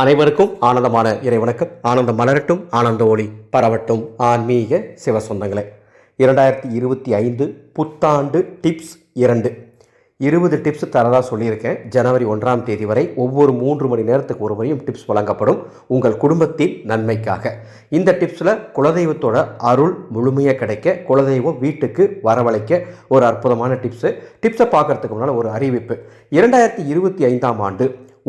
அனைவருக்கும் ஆனந்தமான இறைவணக்கம் ஆனந்தம் மலரட்டும் ஆனந்த ஒளி பரவட்டும். ஆன்மீக சிவ சொந்தங்களே இரண்டாயிரத்தி இருபத்தி ஐந்து புத்தாண்டு டிப்ஸ் இரண்டு. இருபது டிப்ஸ் தரதாக சொல்லியிருக்கேன். ஜனவரி ஒன்றாம் தேதி வரை ஒவ்வொரு மூன்று மணி நேரத்துக்கு ஒரு முறையும் டிப்ஸ் வழங்கப்படும் உங்கள் குடும்பத்தின் நன்மைக்காக. இந்த டிப்ஸில் குலதெய்வத்தோட அருள் முழுமையாக கிடைக்க குலதெய்வம் வீட்டுக்கு வரவழைக்க ஒரு அற்புதமான டிப்ஸு. டிப்ஸை பார்க்கறதுக்கு முன்னால் ஒரு அறிவிப்பு. இரண்டாயிரத்தி இருபத்தி ஐந்தாம் ஆண்டு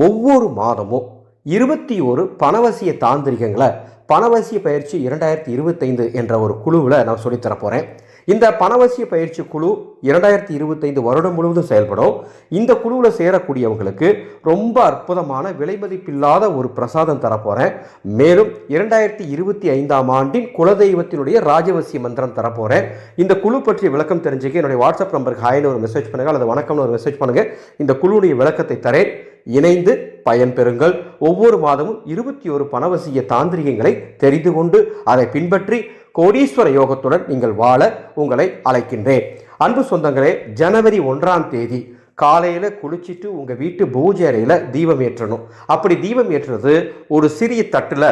ஒவ்வொரு மாதமும் இருபத்தி ஒரு பணவசிய தாந்திரிகங்களை பணவசிய பயிற்சி இரண்டாயிரத்தி இருபத்தைந்து என்ற ஒரு குழுவில் நான் சொல்லித்தர போகிறேன் இந்த பணவசிய பயிற்சி குழு இரண்டாயிரத்தி இருபத்தைந்து வருடம் முழுவதும் செயல்படும். இந்த குழுவில் சேரக்கூடியவங்களுக்கு ரொம்ப அற்புதமான விலைமதிப்பில்லாத ஒரு பிரசாதம் தரப்போகிறேன் மேலும் இரண்டாயிரத்தி இருபத்தி ஐந்தாம் ஆண்டின் குலதெய்வத்தினுடைய ராஜவசிய மந்திரம் தரப்போகிறேன் இந்த குழு பற்றிய விளக்கம் தெரிஞ்சுக்க என்னுடைய வாட்ஸ்அப் நம்பருக்கு ஹாய்னு ஒரு மெசேஜ் பண்ணுங்கள் அல்லது வணக்கம்னு ஒரு மெசேஜ் பண்ணுங்கள் இந்த குழுவுடைய விளக்கத்தை தரேன். இணைந்து பயன்பெறுங்கள் ஒவ்வொரு மாதமும் இருபத்தி ஒரு பணவசிய தாந்திரிகங்களை தெரிந்து கொண்டு அதை பின்பற்றி கோடீஸ்வர யோகத்துடன் நீங்கள் வாழ உங்களை அழைக்கின்றேன். அன்பு சொந்தங்களே ஜனவரி ஒன்றாம் தேதி காலையில் குளிச்சுட்டு உங்கள் வீட்டு பூஜை அறையில் தீபம் ஏற்றணும். அப்படி தீபம் ஏற்றுறது ஒரு சிறிய தட்டில்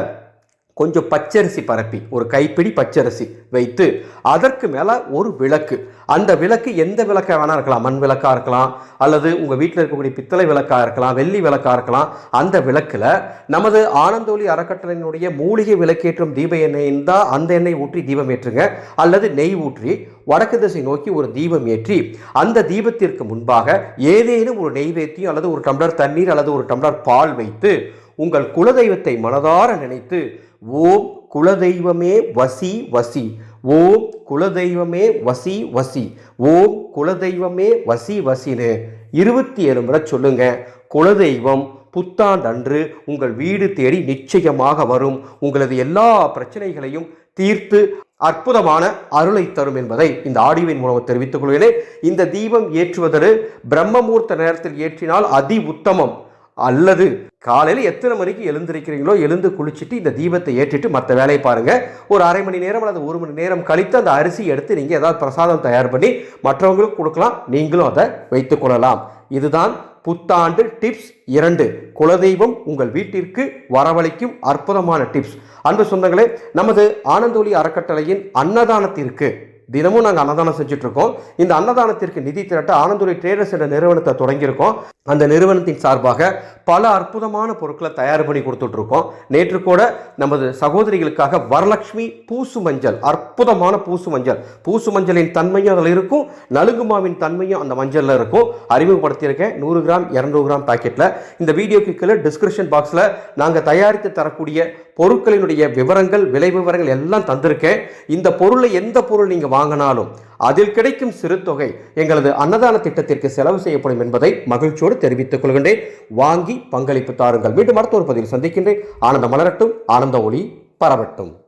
கொஞ்சம் பச்சரிசி பரப்பி ஒரு கைப்பிடி பச்சரிசி வைத்து அதற்கு மேலே ஒரு விளக்கு. அந்த விளக்கு எந்த விளக்காக வேணால் இருக்கலாம். மண் விளக்காக இருக்கலாம் அல்லது உங்கள் வீட்டில் இருக்கக்கூடிய பித்தளை விளக்காக இருக்கலாம் வெள்ளி விளக்காக இருக்கலாம். அந்த விளக்கில் நமது ஆனந்தோலி அறக்கட்டளையினுடைய மூலிகை விளக்கேற்றும் தீப எண்ணெய் இருந்தால் அந்த எண்ணெய் ஊற்றி தீபம் ஏற்றுங்க. அல்லது நெய் ஊற்றி வடக்கு திசை நோக்கி ஒரு தீபம் ஏற்றி அந்த தீபத்திற்கு முன்பாக ஏதேனும் ஒரு நெய்வேத்தியம் அல்லது ஒரு டம்ளர் தண்ணீர் அல்லது ஒரு டம்ளர் பால் வைத்து உங்கள் குலதெய்வத்தை மனதார நினைத்து ஓம் குலதெய்வமே வசி வசி. ஓம் குலதெய்வமே வசி வசி. ஓம் குலதெய்வமே வசி வசின்னு இருபத்தி ஏழு முறை சொல்லுங்க. குலதெய்வம் புத்தாண்டன்று உங்கள் வீடு தேடி நிச்சயமாக வரும். உங்களது எல்லா பிரச்சனைகளையும் தீர்த்து அற்புதமான அருளை தரும் என்பதை இந்த ஆடியோவின் மூலம் தெரிவித்துக் கொள்கிறேன். இந்த தீபம் ஏற்றுவதற்கு பிரம்மமூர்த்த நேரத்தில் ஏற்றினால் அதி உத்தமம். அல்லது காலையில் எத்தனை மணிக்கு எழுந்திருக்கிறீங்களோ எழுந்து குளிச்சுட்டு இந்த தீபத்தை ஏற்றிட்டு மற்ற வேலையை பாருங்கள் ஒரு அரை மணி நேரம் அல்லது ஒரு மணி நேரம் கழித்து அந்த அரிசி எடுத்து நீங்கள் ஏதாவது பிரசாதம் தயார் பண்ணி மற்றவங்களுக்கு கொடுக்கலாம். நீங்களும் அதை வைத்து கொள்ளலாம். இதுதான் புத்தாண்டு டிப்ஸ் இரண்டு. குலதெய்வம் உங்கள் வீட்டிற்கு வரவழைக்கும் அற்புதமான டிப்ஸ். அன்பு சொந்தங்களே நமது ஆனந்தோலி அறக்கட்டளையின் அன்னதானத்திற்கு தினமும் நாங்கள் அன்னதானம் செஞ்சுட்ருக்கோம் இந்த அன்னதானத்திற்கு நிதி திரட்ட ஆனந்துரை ட்ரேடர்ஸ் என்ற நிறுவனத்தை தொடங்கியிருக்கோம். அந்த நிறுவனத்தின் சார்பாக பல அற்புதமான பொருட்களை தயார் பண்ணி கொடுத்துட்ருக்கோம். நேற்று கூட நமது சகோதரிகளுக்காக வரலட்சுமி பூசு மஞ்சள் அற்புதமான பூசு மஞ்சள். பூசு மஞ்சளின் தன்மையும் அதில் இருக்கும் நலுங்குமாவின் தன்மையும் அந்த மஞ்சளில் இருக்கும். அறிமுகப்படுத்தியிருக்கேன் நூறு கிராம் இரநூறு கிராம் பாக்கெட்டில் இந்த வீடியோக்கு கீழே டிஸ்கிரிப்ஷன் பாக்ஸில் நாங்கள் தயாரித்து தரக்கூடிய பொருட்களினுடைய விவரங்கள் விலை விவரங்கள் எல்லாம் தந்திருக்கேன். இந்த பொருளை எந்த பொருள் நீங்கள் வாங்கினாலும் அதில் கிடைக்கும் சிறு தொகை எங்களது அன்னதான திட்டத்திற்கு செலவு செய்யப்படும் என்பதை மகிழ்ச்சியோடு தெரிவித்துக் கொள்கின்றேன். வாங்கி பங்களிப்பு தாருங்கள். மீண்டும் மருத்துவ பதிவில் சந்திக்கின்றேன். ஆனந்த மலரட்டும். ஆனந்த ஒளி பரவட்டும்.